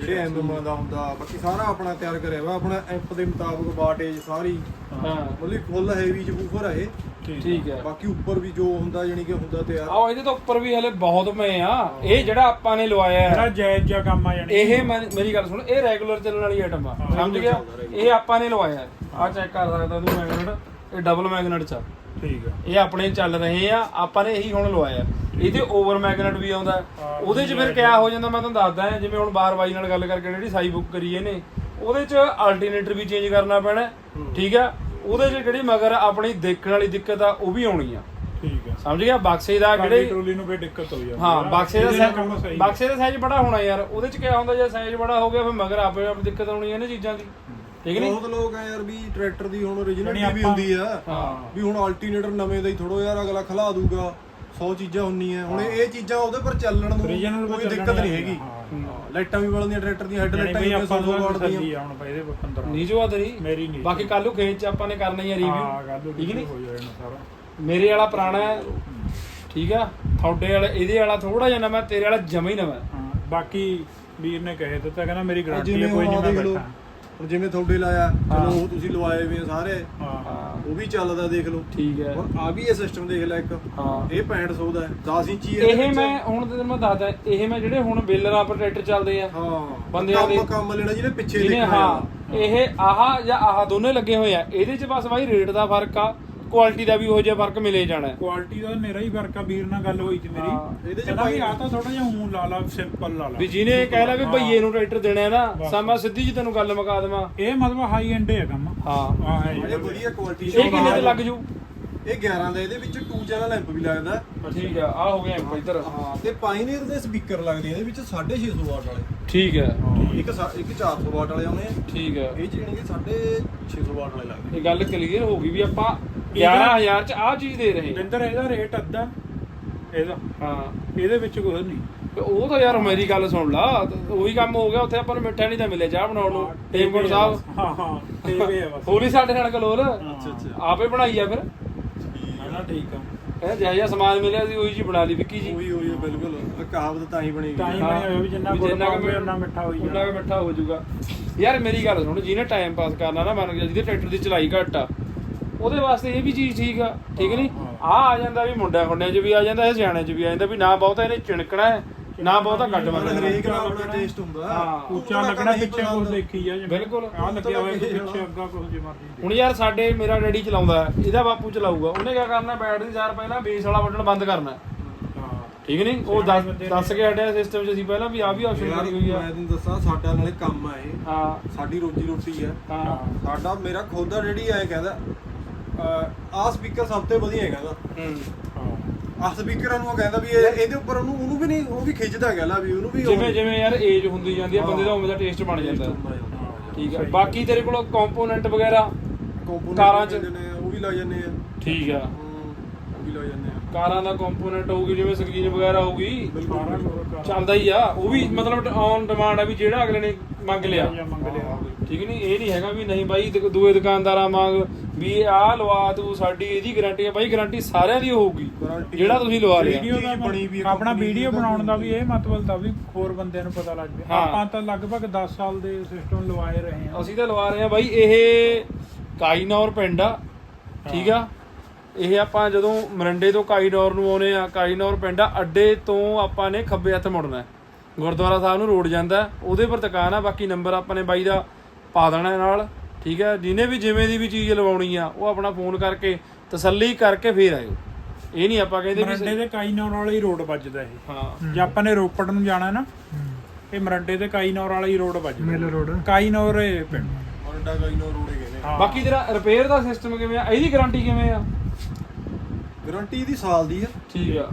ਜਿਹੜੇ ਐਮਐਮ ਦਾ ਹੁੰਦਾ ਬਾਕੀ ਸਾਰਾ ਆਪਣਾ ਤਿਆਰ ਕਰਿਆ ਵਾ ਆਪਣਾ ਐਂਪ ਦੇ ਮੁਤਾਬਕ ਵਾਟੇਜ ਸਾਰੀ। ਹਾਂ। ਮਤਲਬ ਫੁੱਲ ਹੈਵੀ ਚ ਬੂਫਰ ਹੈ ਇਹ। ਠੀਕ ਠੀਕ ਹੈ। ਬਾਕੀ ਉੱਪਰ ਵੀ ਜੋ ਹੁੰਦਾ ਜਾਨੀ ਕਿ ਹੁੰਦਾ ਤਿਆਰ। ਆਓ ਇਹਦੇ ਤੋਂ ਉੱਪਰ ਵੀ ਹਲੇ ਬਹੁਤ ਪਏ ਆ। ਇਹ ਜਿਹੜਾ ਆਪਾਂ ਨੇ ਲਵਾਇਆ ਜਿਹੜਾ ਹੈ ਜਾਇਜ਼ ਜਿਹਾ ਕੰਮ ਆ ਜਾਣੀ ਇਹ ਮੈਂ- ਮੇਰੀ ਗੱਲ ਸੁਣ ਇਹ ਰੈਗੂਲਰ ਚੱਲਣ ਵਾਲੀ ਆਈਟਮ ਆ। ਸਮਝ ਗਿਆ? ਇਹ ਆਪਾਂ ਨੇ ਲਵਾਇਆ। ਆ ਚੈੱਕ ਕਰ ਸਕਦਾ ਤੂੰ ਮੈਗਨੇਟ ਇਹ ਡਬਲ ਮੈਗਨੇਟ ਚ ਆ। ਠੀਕ ਆ। ਇਹ ਆਪਣੇ ਚੱਲ ਰਹੇ ਆ ਆਪਾਂ ਨੇ ਇਹੀ ਹੁਣ ਲਵਾਇਆ। ਇਹਦੇ ਓਵਰ ਮੈਗਨੇਟ ਵੀ ਆਉਂਦਾ। ਹੈ। ਹਾਂ, ਉਹਦੇ 'ਚ ਫਿਰ ਕਿਆ ਹੋ ਜਾਂਦਾ ਮੈਂ ਤੁਹਾਨੂੰ ਦੱਸਦਾ ਹਾਂ, ਜਿਵੇਂ ਹੁਣ ਬਾਰ ਬਾਈ ਨਾਲ ਗੱਲ ਕਰਕੇ ਜਿਹੜੀ ਸਾਈ ਬੁੱਕ ਕਰੀ ਇਹਨੇ ਉਹਦੇ 'ਚ ਅਲਟਰਨੇਟਰ ਵੀ ਚੇਂਜ ਕਰਨਾ ਪੈਣਾ ਹੈ। ਠੀਕ ਆ? ਉਹਦੇ 'ਚ ਜਿਹੜੀ ਮਗਰ ਆਪਣੀ ਦੇਖਣ ਵਾਲੀ ਦਿੱਕਤ ਆ ਉਹ ਵੀ ਆਉਣੀ ਆ। ਠੀਕ ਆ। ਸਮਝ ਗਿਆ? ਬਕਸੇ ਦਾ ਜਿਹੜੇ ਟਰੋਲੀ ਨੂੰ ਵੀ ਦਿੱਕਤ ਹੋ ਜਾਂਦੀ ਹਾਂ। ਬਕਸੇ ਦਾ ਬਕਸੇ ਦਾ ਸਾਈਜ਼ ਬੜਾ ਹੋਣਾ ਯਾਰ। ਉਹਦੇ 'ਚ ਕਿਆ ਹੁੰਦਾ ਜੇ ਸਾਈਜ਼ ਬੜਾ ਹੋ ਗਿਆ ਫਿਰ ਮਗਰ ਆਪੇ ਆਪ ਦਿੱਕਤ ਆਉਣੀ ਹੈ ਇਹਨਾਂ ਚੀਜ਼ਾਂ ਦੀ। ਠੀਕ ਨਹੀਂ? ਬਹੁਤ ਲੋਕ ਆ ਯਾਰ ਵੀ ਟਰੈਕਟਰ ਦੀ ਹੁਣ origignal ਵੀ ਹੁੰਦੀ ਆ। ਵੀ ਹੁਣ ਅਲਟਰਨੇਟਰ ਨਵੇਂ ਦਾ ਹੀ ਥੋੜੋ ਯਾਰ ਅਗਲਾ ਖਲਾ ਦੂਗਾ। 100 ਚੀਜ਼ਾਂ ਹੁੰਨੀਆਂ। ਹੁਣ ਇਹ ਚੀਜ਼ਾਂ ਉਹਦੇ ਪਰ ਚੱਲਣ ਨੂੰ ਕੋਈ ਦਿੱਕਤ ਨਹੀਂ ਹੈਗੀ। ਲਾਈਟਾਂ ਵੀ ਬਲਦੀਆਂ ਟਰੈਕਟਰ ਦੀਆਂ ਹੈਡ ਯਾਨੀ ਲਾਈਟਾਂ ਬਈ ਵੀ ਆਪਾਂ 100 ਨੂੰ ਵਾਟ ਦੀਆਂ ਹੁਣ ਪਏ ਦੇ 15 ਨਹੀਂ ਜੋ ਤੇਰੀ। ਮੇਰੀ ਨਹੀਂ। ਬਾਕੀ ਕੱਲ ਨੂੰ ਖੇਤ 'ਚ ਆਪਾਂ ਨੇ ਕਰਨਾ ਹੀ ਆ ਹਾਂ ਰਿਵਿਊ ਠੀਕ ਨੀ? ਹੋ ਜਾਣਾ ਸਾਰਾ। ਮੇਰੇ ਵਾਲਾ ਪੁਰਾਣਾ ਹੈ। ਠੀਕ ਆ? ਤੁਹਾਡੇ ਵਾਲਾ ਇਹਦੇ ਵਾਲਾ ਥੋੜਾ ਜਿਹਾ ਨਵਾਂ ਤੇਰੇ ਵਾਲਾ ਜਮਾ ਹੀ ਨਵਾਂ। ਬਾਕੀ ਵੀਰ ਨੇ ਕਹਿ ਦਿੱਤਾ ਕਹਿੰਦਾ ਮੇਰੀ ਗਾਰੰਟੀ ਕੋਈ ਨਹੀਂ ਮੈਂ ਬੈਠਾ। ਹੁਣ ਜਿਵੇਂ ਤੁਹਾਡੇ ਲਾਇਆ ਚਲੋ ਉਹ ਤੁਸੀਂ ਲਵਾਏ ਵੀ ਆ ਸਾਰੇ। ਹਾਂ ਉਹ ਵੀ ਚੱਲਦਾ ਦੇਖ ਲਓ। ਠੀਕ ਹੈ। ਹੁਣ ਆ ਵੀ ਇਹ ਸਿਸਟਮ ਦੇਖ ਲੈ ਇੱਕ। ਹਾਂ। ਇਹ 6500 ਦਾ ਹੈ। 10 ਇੰਚੀ ਹੈ ਇਹ ਮੈਂ ਹੁਣ ਤੈਨੂੰ ਮੈਂ ਦੱਸਦਾ ਇਹ ਮੈਂ ਜਿਹੜੇ ਹੁਣ ਬੇਲਰ ਆਪਰੇਟਰ ਚੱਲਦੇ ਆ ਹਾਂ। ਬੰਦਿਆਂ ਦੇ- ਕੰਮ ਲੈਣਾ ਜਿਹਨੇ ਪਿੱਛੇ ਦੇਖਣਾ ਹਾਂ ਇਹ ਆਹ ਜਾਂ ਆਹ ਦੋਨੇ ਲੱਗੇ ਹੋਏ ਆ। ਇਹਦੇ 'ਚ ਬਸ ਬਾਈ ਰੇਟ ਦਾ ਫ਼ਰਕ ਆ। ਕੁਆਲਿਟੀ ਦਾ ਵੀ ਉਹੋ ਜਿਹਾ ਫ਼ਰਕ ਮਿਲੇ ਜਾਣਾ। ਹੈ। ਕੁਆਲਿਟੀ ਦਾ ਮੇਰਾ ਹੀ ਫ਼ਰਕ ਆ ਵੀਰ ਨਾਲ ਗੱਲ ਹੋਈ ਸੀ ਮੇਰੀ। ਹਾਂ, ਇਹਦੇ ਚ ਕਹਿੰਦਾ ਵੀ ਆ ਤਾਂ ਥੋੜਾ ਜਿਹਾ ਹੂੰ ਲਾ ਲਾ ਸਿੰਪਲ ਲਾ ਲਾ। ਵੀ ਜਿਹਨੇ ਕਹਿ ਲਾ ਵੀ ਭਈਏ ਨੂੰ ਟਰੈਕਟਰ ਦੇਣਾ ਹੈ ਨਾ ਸਮਾਂ ਸਿੱਧੀ ਜੀ ਤੈਨੂੰ ਗੱਲ ਮੁਕਾ ਦੇਵਾਂ। ਇਹ ਮਤਲਬ ਹਾਈ ਐਂਡ ਹੈ ਕੰਮ। ਹਾਂ। ਆ ਹੈ ਇਹ ਵਧੀਆ ਕੁਆਲਿਟੀ ਇਹ ਕਿੰਨੇ ਤੇ ਲੱਗ ਜੂ? ਇਹ 11 ਦਾ ਇਹਦੇ ਵਿੱਚ 2 ਚੈਨਲ ਲੈਂਪ ਵੀ ਲੱਗਦਾ। ਠੀਕ ਆ ਆ ਹੋ ਗਿਆ ਐਂਪ ਇੱਧਰ। ਹਾਂ ਤੇ ਪਾਇਨੀਅਰ ਦੇ ਸਪੀਕਰ ਲੱਗਦੇ ਆ ਇਹਦੇ ਵਿੱਚ 650 ਵਾਟ ਵਾਲੇ। ਠੀਕ ਹੈ। ਇੱਕ ਸਾ- ਇੱਕ 400 ਵਾਟ ਵਾਲੇ ਆਉਣੇ ਆ। ਠੀਕ ਹੈ ਇਹ ਚ ਜਾਣੀ ਕਿ 650 ਵਾਟ ਵਾਲੇ ਲੱਗਦੇ ਇਹ ਗੱਲ ਕਲੀਅਰ ਹੋ ਗਈ ਵੀ ਆਪਾਂ 11000 ਚ ਆਹ ਚੀਜ਼ ਦੇ ਰਹੇ। ਬਿੰਦਰ ਇਹਦਾ ਰੇਟ ਅੱਧਾ। ਇਹਦਾ। ਹਾਂ। ਇਹਦੇ ਵਿੱਚ ਕੁਝ ਨਹੀਂ। ਤੇ ਉਹ ਤਾਂ ਯਾਰ ਮੇਰੀ ਗੱਲ ਸੁਣ ਲਾ ਉਹੀ ਕੰਮ ਹੋ ਗਿਆ ਉੱਥੇ ਆਪਾਂ ਨੂੰ ਮਿੱਠਾ ਨਹੀਂ ਤਾਂ ਮਿਲਿਆ ਚਾਹ ਬਣਾਉਣ ਨੂੰ ਟੇਮਗੁੰਡ ਸਾਹਿਬ। ਹਾਂ ਹਾਂ ਟੇਵੇ ਆ ਬਸ। ਹੋਲੀ ਸਾਡੇ ਨਾਲ ਕਲੋਲ। ਅੱਛਾ ਅੱਛਾ। ਆਪੇ ਬਣਾਈ ਆ ਫਿਰ। ਹਾਂ ਨਾ ਠੀਕ ਆ। ਇਹ ਜਿਹਾ ਜਿਹਾ ਸਮਾਨ ਮਿਲਿਆ ਸੀ ਉਹੀ ਜੀ ਬਣਾ ਲਈ ਵਿੱਕੀ ਜੀ। ਉਹੀ ਉਹੀ ਬਿਲਕੁਲ। ਕਹਾਵਤ ਤਾਂ ਹੀ ਬਣੀ ਤਾਂ ਗਈ ਹੀ ਹਾਂ। ਬਣਿਆ ਹੋਇਆ ਵੀ ਜਿੰਨਾ ਗੁੜ ਜਿੰਨਾ ਕੁ ਪਾਓਗੇ ਉਨਾ ਮਿੱਠਾ ਹੋਈ ਉਹਨਾਂ ਜਾਣਾ। ਦਾ ਮਿੱਠਾ ਹੋ ਜਾਊਗਾ। ਯਾਰ ਮੇਰੀ ਗੱਲ ਸੁਣ ਜਿਹਨੇ ਟਾਈਮ ਪਾਸ ਕਰਨਾ ਨਾ ਮੰਨ ਗਿਆ ਜਿਹਦੇ ਟਰੈਕਟਰ ਦੀ ਚਲਾਈ ਘੱਟ ਆ ਉਹਦੇ ਵਾਸਤੇ ਇਹ ਵੀ ਚੀਜ਼ ਠੀਕ ਆ ਠੀਕ ਨਹੀਂ? ਆ ਆ ਜਾਂਦਾ ਵੀ ਮੁੰਡਿਆਂ ਖੁੰਡਿਆਂ 'ਚ ਵੀ ਆ ਜਾਂਦਾ ਇਹ ਸਿਆਣਿਆਂ 'ਚ ਵੀ ਆ ਜਾਂਦਾ ਵੀ ਨਾ ਬਹੁਤਾ ਇਹਨੇ ਚਿਣਕਣਾ ਹੈ ਨਾ ਬਹੁਤਾ ਪਰ ਮਾਰਨਾ ਹਰੇਕ ਦਾ ਆਪਣਾ ਟੇਸਟ ਹੁੰਦਾ। ਹਾਂ। ਉੱਚਾ ਲੱਗਣਾ ਪਿੱਛੇ ਕੁਝ ਦੇਖੀ ਆ ਬਿਲਕੁਲ। ਆ ਲੱਗਿਆ ਹੋਇਆ ਪਿੱਛੇ ਅੱਗਾ ਕੁਝ ਜੇ ਮਰਜ਼ੀ ਹੁਣ ਯਾਰ ਸਾਡੇ ਮੇਰਾ ਡੈਡੀ ਚਲਾਉਂਦਾ ਇਹਦਾ ਬਾਪੂ ਚਲਾਊਗਾ। ਉਹਨੇ ਕੀ ਕਰਨਾ ਬੈਟਰੀ ਚਾਰ ਪਹਿਲਾਂ ਬੇਸ ਵਾਲਾ ਬਟਨ ਬੰਦ ਕਰਨਾ। ਠੀਕ ਨਹੀਂ? ਉਹ ਦੱਸ ਕੇ ਹਟਿਆ ਸਿਸਟਮ 'ਚ ਅਸੀਂ ਪਹਿਲਾਂ ਵੀ ਆ ਵੀ ਆਪਸ਼ਨ ਯਾਰ ਕਰੀ ਹੋਈ ਆ। ਮੈਂ ਤੁਹਾਨੂੰ ਦੱਸਾਂ ਸਾਡਾ ਨਾਲੇ ਕੰਮ ਆ ਇਹ। ਹਾਂ। ਸਾਡੀ ਰੋਜੀ ਰੋਟੀ ਆ। ਹਾਂ। ਸਾਡਾ ਮੇਰਾ ਖੁਦ ਦਾ ਜਿਹੜੀ ਐ ਕਹਿੰਦਾ ਆ ਸਪੀਕਰ ਸਭ ਤੋਂ ਵਧੀਆ ਹੈਗਾ ਦਾ ਹੂੰ ਹਾਂ। ਆ ਸਪੀਕਰਾਂ ਨੂੰ ਉਹ ਕਹਿੰਦਾ ਵੀ ਇਹ ਇਹਦੇ ਉੱਪਰ ਉਹਨੂੰ ਉਹਨੂੰ ਵੀ ਨਹੀਂ ਉਹ ਵੀ ਖਿੱਚਦਾ ਹੈਗਾ ਲਾ ਵੀ ਉਹਨੂੰ ਵੀ ਉਹ- ਜਿਵੇਂ ਜਿਵੇਂ ਯਾਰ ਏਜ ਹੁੰਦੀ ਜਾਂਦੀ ਆ ਬੰਦੇ ਦਾ ਉਵੇਂ ਦਾ ਟੇਸਟ ਬਣ ਜਾਂਦਾ। ਹੈ। ਠੀਕ ਹੈ ਬਾਕੀ ਤੇਰੇ ਕੋਲ ਕੰਪੋਨੈਂਟ ਵਗੈਰਾ? Component ਕਾਰਾਂ 'ਚ- ਉਹ ਵੀ ਲੱਗ ਜਾਂਦੇ ਆ। ਠੀਕ ਆ। ਹਮ, ਉਹ ਵੀ ਲੱਗ ਜਾਂਦੇ ਆ। ਕਾਰਾਂ ਦਾ ਕੰਪੋਨੈਂਟ ਹੋਊਗੀ ਜਿਵੇਂ ਸਕਰੀਨ ਵਗੈਰਾ ਹੋਊਗੀ। ਚੱਲਦਾ ਹੀ ਆ। ਉਹ ਵੀ ਮਤਲਬ ਔਨ ਡਿਮਾਂਡ ਆ ਵੀ ਜਿਹੜਾ ਅਗਲੇ ਨੇ ਮੰਗ ਲਿਆ। ਮੰਗ ਲਿਆ ਠੀਕ ਨਹੀਂ? ਇਹ ਨਹੀਂ ਹੈਗਾ ਵੀ ਨਹੀਂ ਬਾਈ ਦੁ- ਦੂਏ ਦੁਕਾਨਦਾਰਾਂ ਮੰਗ ਵੀ ਆਹ ਲਵਾ ਤੂੰ ਸਾਡੀ ਇਹਦੀ ਗਾਰੰਟੀ ਹੈ ਬਾਈ ਗਾਰੰਟੀ ਸਾਰਿਆਂ ਦੀ ਹੋਊਗੀ। Guarantee- ਜਿਹੜਾ ਤੁਸੀਂ ਲਵਾ ਲਿਆ। ਵੀਡੀਓ ਦਾ ਚੀਜ਼ ਬਣੀ ਵੀ ਹੈ ਆਪਣਾ company ਵੀਡੀਓ ਬਣਾਉਣ ਦਾ ਵੀ ਇਹ ਮਤਲਬ ਦਾ ਵੀ ਹੋਰ ਬੰਦਿਆਂ ਨੂੰ ਪਤਾ ਲੱਗ ਜਾਵੇ ਹਾਂ। ਆਪਾਂ ਤਾਂ ਲਗਭਗ 10 ਸਾਲ ਦੇ ਸਿਸਟਮ ਲਵਾਏ ਰਹੇ ਹਾਂ। ਅਸੀਂ ਤਾਂ ਲਵਾ ਰਹੇ ਹਾਂ ਬਾਈ ਇਹ ਕਾਈਨੌਰ ਪਿੰਡ ਆ ਠੀਕ ਆ? ਇਹ ਆਪਾਂ ਜਦੋਂ ਮਰੰਡੇ ਤੋਂ ਕਾਈਨੌਰ ਨੂੰ ਆਉਨੇ ਆ ਕਾਈਨੌਰ ਪਿੰਡ ਆ ਅੱਡੇ ਤੋਂ ਆਪਾਂ ਨੇ ਖੱਬੇ ਹੱਥ ਮੁੜਨਾ ਹੈ। ਗੁਰਦੁਆਰਾ ਸਾਹਿਬ ਨੂੰ ਰੋਡ ਜਾਂਦਾ ਹੈ, ਉਹਦੇ ਪਰ ਦੁਕਾਨ ਆ ਬਾਕੀ ਨੰਬਰ ਆਪਾਂ ਨੇ ਬਾਈ ਦਾ ਪਾ ਦੇਣਾ ਹੈ ਨਾਲ। ਠੀਕ ਹੈ ਜਿਹਨੇ ਵੀ ਜਿਵੇਂ ਦੀ ਵੀ ਚੀਜ਼ ਲਵਾਉਣੀ ਆ ਉਹ ਆਪਣਾ ਫੋਨ ਕਰਕੇ ਤਸੱਲੀ ਕਰਕੇ ਫੇਰ ਆਇਓ। ਇਹ ਨਹੀਂ ਆਪਾਂ ਕਹਿੰਦੇ ਵੀ ਮਰੰਡੇ ਦੇ ਕਾਈਨੌਰ ਵਾਲੇ ਹੀ ਰੋਡ ਵੱਜਦਾ ਇਹ। ਹਾਂ। ਜੇ ਆਪਾਂ ਨੇ ਰੋਪੜ ਨੂੰ ਜਾਣਾ ਨਾ ਇਹ ਮਰੰਡੇ ਤੇ ਕਾਈਨੌਰ ਵਾਲੀ ਰੋਡ ਵੱਜਦੀ। ਮੇਲੇ ਰੋਡ। ਕਾਈਨੌਰ ਇਹ ਪਿੰਡ। ਮਰੰਡਾ ਰੋੜੇ ਕਹਿੰਦੇ ਹਾਂ। ਬਾਕੀ ਤੇਰਾ ਰਿਪੇਅਰ ਦਾ ਸਿਸਟਮ ਕਿਵੇਂ ਆ? ਇਹਦੀ ਗਾਰੰਟੀ ਕਿਵੇਂ ਆ? ਗਾਰੰਟੀ ਦੀ ਸਾਲ ਦੀ ਆ। ਠੀਕ ਆ।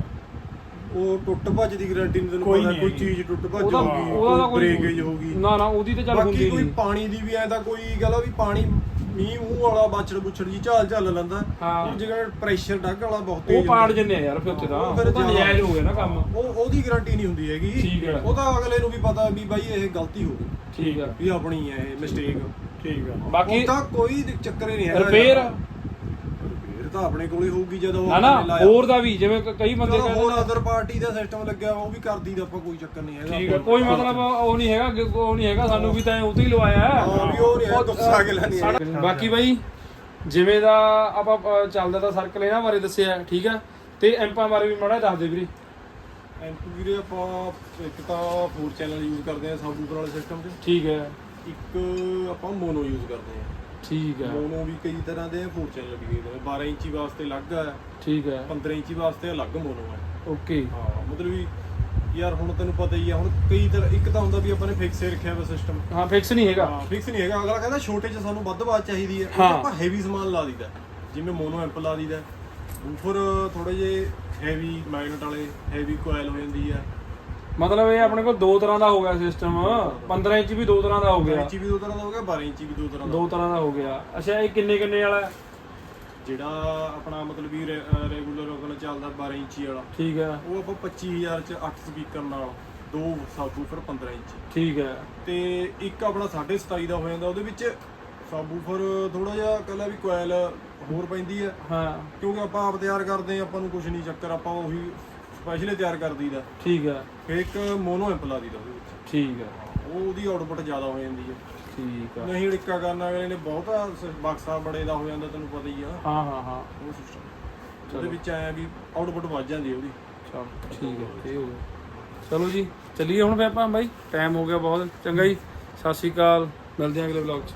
ਉਹ ਟੁੱਟ ਭੱਜ ਦੀ ਗਾਰੰਟੀ ਨਹੀਂ ਤੈਨੂੰ ਕੋਈ ਪਤਾ ਨਹੀਂ ਕੋਈ ਹੈਗੀ। ਚੀਜ਼ ਟੁੱਟ ਭੱਜ ਉਹਦਾ ਹੋਊਗੀ ਉਹਦਾ ਤਾਂ ਕੋਈ ਕੋਈ ਬ੍ਰੇਕੇਜ ਹੋਊਗੀ। ਨਾ ਨਾ ਉਹਦੀ ਤੇ ਚੱਲ ਬਾਕੀ ਹੁੰਦੀ ਕੋਈ ਨਹੀਂ। ਪਾਣੀ ਦੀ ਵੀ ਐ ਤਾਂ ਕੋਈ ਗੱਲ ਆ ਵੀ ਪਾਣੀ ਮੀਂਹ ਮੂੰਹ ਵਾਲਾ ਬਾਛੜ ਬੁਛੜ ਜੀ ਝਾਲ ਝਾਲ ਲੈਂਦਾ। ਹਾਂ। ਜਿਹੜਾ ਪ੍ਰੈਸ਼ਰ ਡੱਗ ਵਾਲਾ ਬਹੁਤ ਉਹ ਤੇਜ਼ ਪਾੜ ਹੁੰਦਾ। ਜੰਨੇ ਆ ਯਾਰ ਫਿਰ ਉੱਥੇ ਤਾਂ। ਉਹ ਉਹ ਫਿਰ ਤਾਂ ਜ਼ਿਆਦਾ- ਨਜਾਇਜ਼ ਹੋ ਗਿਆ ਨਾ ਕੰਮ। ਉਹ ਉਹਦੀ ਗਾਰੰਟੀ ਨਹੀਂ ਹੁੰਦੀ ਹੈਗੀ। ਠੀਕ ਹੈ। ਉਹ ਤਾਂ ਅਗਲੇ ਨੂੰ ਵੀ ਪਤਾ ਵੀ ਬਾਈ ਇਹ ਗਲਤੀ ਹੋ ਗਈ। ਠੀਕ ਆ। ਵੀ ਆਪਣੀ ਹੈ ਇਹ ਮਿਸਟੇਕ ਠੀਕ ਆ। ਬਾਕੀ ਉਹ ਤਾਂ ਕੋਈ ਚੱਕਰ ਹੀ ਨਹੀਂ ਹੈਗਾ। ਰਿਪੇਅਰ ਰਿਪੇਅਰ ਤਾਂ ਆਪਣੇ ਕੋਲ ਹੀ ਹੋਊਗੀ ਜਦੋਂ ਨਾ ਨਾ ਲਾਇਆ। ਹੋਰ ਦਾ ਵੀ ਜਿਵੇਂ ਕ- ਕਈ ਬੰਦੇ ਚਲੋ ਕਹਿੰਦੇ ਹੋਰ ਅਦਰ ਪਾਰਟੀ ਦਾ ਸਿਸਟਮ ਲੱਗਿਆ ਉਹ ਵੀ ਕਰਦੀ ਦਾ ਆਪਾਂ ਕੋਈ ਚੱਕਰ ਨਹੀਂ ਹੈਗਾ। ਠੀਕ ਹੈ ਕੋਈ ਮਤਲਬ ਉਹ ਨਹੀਂ ਹੈਗਾ ਕਿ ਉਹ ਨਹੀਂ ਹੈਗਾ ਸਾਨੂੰ ਵੀ ਤਾਂ ਉਤੇ ਹੀ ਲਵਾਇਆ। ਹੈ ਹਾਂ ਵੀ ਉਹ ਨਹੀਂ ਹੈ ਗੁੱਸਾ ਅਗਲਾ ਨਹੀਂ ਹੈ ਸਾਡਾ- ਬਾਕੀ ਬਾਈ ਜਿਵੇਂ ਦਾ ਆਪਾਂ ਅ, ਚੱਲਦਾ ਤਾਂ ਸਰਕਲ ਇਹਨਾਂ ਬਾਰੇ ਦੱਸਿਆ ਠੀਕ ਆ? ਤੇ ਐਂਪਾਂ ਬਾਰੇ ਵੀ ਮਾੜਾ ਦੱਸ ਦੇ ਵੀਰੇ। ਐਂਪੂ ਵੀਰੇ ਆਪਾਂ ਇੱਕ ਤਾਂ ਫੋਰ ਚੈਨਲ ਯੂਜ਼ ਕਰਦੇ ਆ ਸਬੂਤਰ ਵਾਲੇ ਸਿਸਟਮ 'ਚ ਠੀਕ ਹੈ। ਇੱਕ ਆਪਾਂ ਮੋਨੋ ਯੂਜ਼ ਕਰਦੇ ਆ। ਠੀਕ ਹੈ। ਮੋਨੋ ਵੀ ਕਈ ਤਰ੍ਹਾਂ ਦੇ ਫੋਰ ਚੈਨਲ ਵੀ ਹੈਗੇ ਨੇ। 12 ਇੰਚੀ ਵਾਸਤੇ ਅਲੱਗ ਹੈ ਠੀਕ ਹੈ। 15 ਇੰਚੀ ਵਾਸਤੇ ਅਲੱਗ ਮੋਨੋ ਹੈ। ਓਕੇ। ਹਾਂ ਮਤਲਬ ਵੀ ਯਾਰ ਹੁਣ ਤੈਨੂੰ ਪਤਾ ਹੀ ਆ ਹੁਣ ਕਈ ਤਰ੍ਹਾਂ ਇੱਕ ਤਾਂ ਹੁੰਦਾ ਵੀ ਆਪਾਂ ਨੇ ਫਿਕਸ ਹੀ ਰੱਖਿਆ ਹੋਇਆ ਸਿਸਟਮ ਹਾਂ ਫਿਕਸ ਨਹੀਂ ਹੈਗਾ। ਹਾਂ ਫਿਕਸ ਨਹੀਂ ਹੈਗਾ। ਅਗਲਾ ਕਹਿੰਦਾ ਛੋਟੇ 'ਚ ਸਾਨੂੰ ਵੱਧ ਬਾਤ ਚਾਹੀਦੀ ਹੈ। ਉਹ 'ਚ ਹਾਂ। ਆਪਾਂ ਹੈਵੀ ਸਮਾਨ ਲਾ ਦਈਦਾ। ਜਿਵੇਂ ਮੋਨੋ ਐਂਪ ਲਾ ਦਈਦਾ। ਬੂਫਰ ਥੋੜੇ ਜੇ ਹੈਵੀ ਮੈਗਨੇਟ ਵਾਲੇ ਹੈਵੀ ਕੋਇਲ ਹੋ ਜਾਂਦੀ ਹੈ। ਮਤਲਬ ਇਹ ਆਪਣੇ ਕੋਲ ਦੋ ਤਰ੍ਹਾਂ ਦਾ ਹੋ ਗਿਆ ਸਿਸਟਮ 15 ਇੰਚ ਵੀ ਦੋ ਤਰ੍ਹਾਂ ਦਾ ਹੋ 12 ਗਿਆ ਇੰਚੀ ਵੀ ਦੋ ਤਰ੍ਹਾਂ ਦਾ ਹੋ ਗਿਆ 12 ਇੰਚੀ ਵੀ ਦੋ ਤਰ੍ਹਾਂ ਦਾ। ਦੋ ਤਰ੍ਹਾਂ ਦਾ ਹੋ ਗਿਆ। ਅੱਛਾ ਇਹ ਕਿੰਨੇ ਕਿੰਨੇ ਵਾਲਾ? ਹੈ? ਜਿਹੜਾ ਆਪਣਾ ਮਤਲਬ ਵੀ ਰੈਗੂਲਰ ਆਪਣਾ ਚੱਲਦਾ 12 ਇੰਚੀ ਵਾਲਾ। ਠੀਕ ਹੈ। ਉਹ ਆਪਾਂ 25000 ਚ 8 ਸਪੀਕਰ ਨਾਲ ਦੋ ਸਬਵੂਫਰ 15 ਇੰਚੀ। ਠੀਕ ਹੈ। ਤੇ ਇੱਕ ਆਪਣਾ 27.5 ਦਾ ਹੋ ਜਾਂਦਾ ਉਹਦੇ ਵਿੱਚ ਸਬਵੂਫਰ ਥੋੜਾ ਜਿਹਾ ਕਹਿੰਦਾ ਵੀ ਕੋਇਲ ਹੋਰ ਪੈਂਦੀ ਹੈ। ਹਾਂ। ਕਿਉਂਕਿ ਆਪਾਂ ਆਪ ਤਿਆਰ ਕਰਦੇ ਹਾਂ ਆਪਾਂ ਨੂੰ ਕੁਝ ਨਹੀਂ ਚੱਕਰ ਆਪਾਂ ਉਹੀ ਸਪੈਸ਼ਲੀ ਤਿਆਰ ਕਰ ਦਈਦਾ। ਠੀਕ ਹੈ ਫਿਰ ਇੱਕ ਮੋਨੋ ਐਂਪ ਲਾ ਦਈਦਾ ਉਹਦੇ ਵਿੱਚ। ਠੀਕ ਹੈ ਉਹ ਉਹਦੀ ਆਊਟਪੁੱਟ ਜ਼ਿਆਦਾ ਹੋ ਜਾਂਦੀ ਹੈ ਠੀਕ ਆ। ਨਹੀਂ ੜਿੱਕਾ ਕਰਨ ਅਗਲੇ ਨੇ ਬਹੁਤਾ ਸ- ਬਕਸਾ ਬੜੇ ਦਾ ਹੋ ਜਾਂਦਾ ਤੈਨੂੰ ਪਤਾ ਹੀ ਆ। ਹਾਂ ਹਾਂ ਹਾਂ। ਉਹ ਸਿਸਟਮ ਉਹਦੇ ਵਿੱਚ ਆਇਆ ਵੀ ਆਊਟਪੁੱਟ ਵੱਧ ਜਾਂਦੀ ਹੈ ਉਹਦੀ। ਚਲ ਠੀਕ ਹੈ ਇਹ ਹੋ ਗਿਆ। ਚਲੋ ਜੀ ਚੱਲੀਏ ਹੁਣ ਫੇ ਆਪਾਂ ਬਾਈ। ਟਾਈਮ ਹੋ ਗਿਆ ਬਹੁਤ। ਚੰਗਾ ਜੀ। ਸਤਿ ਸ਼੍ਰੀ ਅਕਾਲ। ਮਿਲਦੇ ਹਾਂ ਅਗਲੇ ਵਲੌਗ 'ਚ।